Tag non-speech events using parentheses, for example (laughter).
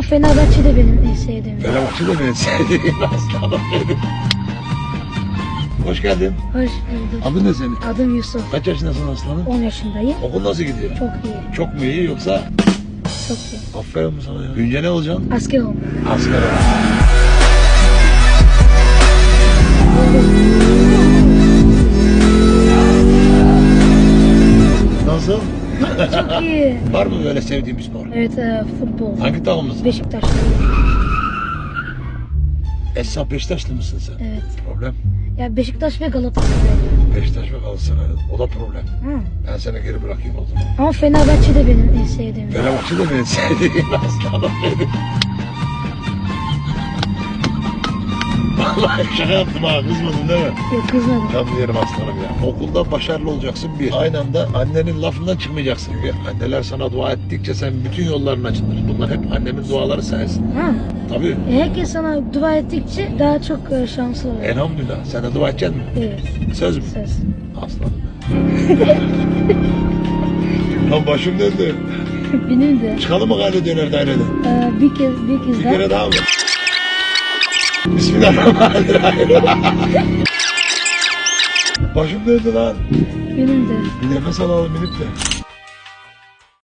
Ama Fenerbahçe de benim en sevdiğim. Fenerbahçe de beni sevdiğim aslanım benim. Hoş geldin. Hoş bulduk. Adın ne senin? Adım Yusuf. Kaç yaşındasın aslanım? 10 yaşındayım. Okul nasıl gidiyor? Çok iyi. Çok mu iyi yoksa? Çok iyi. Aferin mi sana ya? Büyünce ne olacaksın? Asker olmak. Asker ol. Nasıl? Çok iyi. Var mı böyle sevdiğin bir spor? Evet e, futbol. Hangi takımlısın? Beşiktaşlıyım. Esra Beşiktaşlı mısın sen? Evet. Problem. Ya Beşiktaş ve Galatasaray. Beşiktaş ve Galatasaray. O da problem. Hı. Ben seni geri bırakayım o zaman. Ama Fenerbahçe de benim en sevdiğim. Fenerbahçe de beni sevdiğim (laughs) aslanım benim. Vallahi şaka yaptım ha kızmadın değil mi? Yok kızmadım. Canlı yerim aslanım ya. Okulda başarılı olacaksın bir. Aynı anda annenin lafından çıkmayacaksın. Ya, Anneler sana dua ettikçe sen bütün yolların açılır. Bunlar hep annemin duaları sayesinde. Ha. Tabii. E, herkes sana dua ettikçe daha çok e, şanslı olur. Elhamdülillah. Sen de dua edeceksin mi? Evet. Söz mü? Söz. Aslanım. (laughs) Lan başım döndü. (laughs) benim de. Çıkalım mı gayri döner daireden? E, bir kez bir kez Bir daha. kere daha mı? Bismillahirrahmanirrahim. (laughs) Başım döndü lan. Benim de. Bir nefes alalım inip de.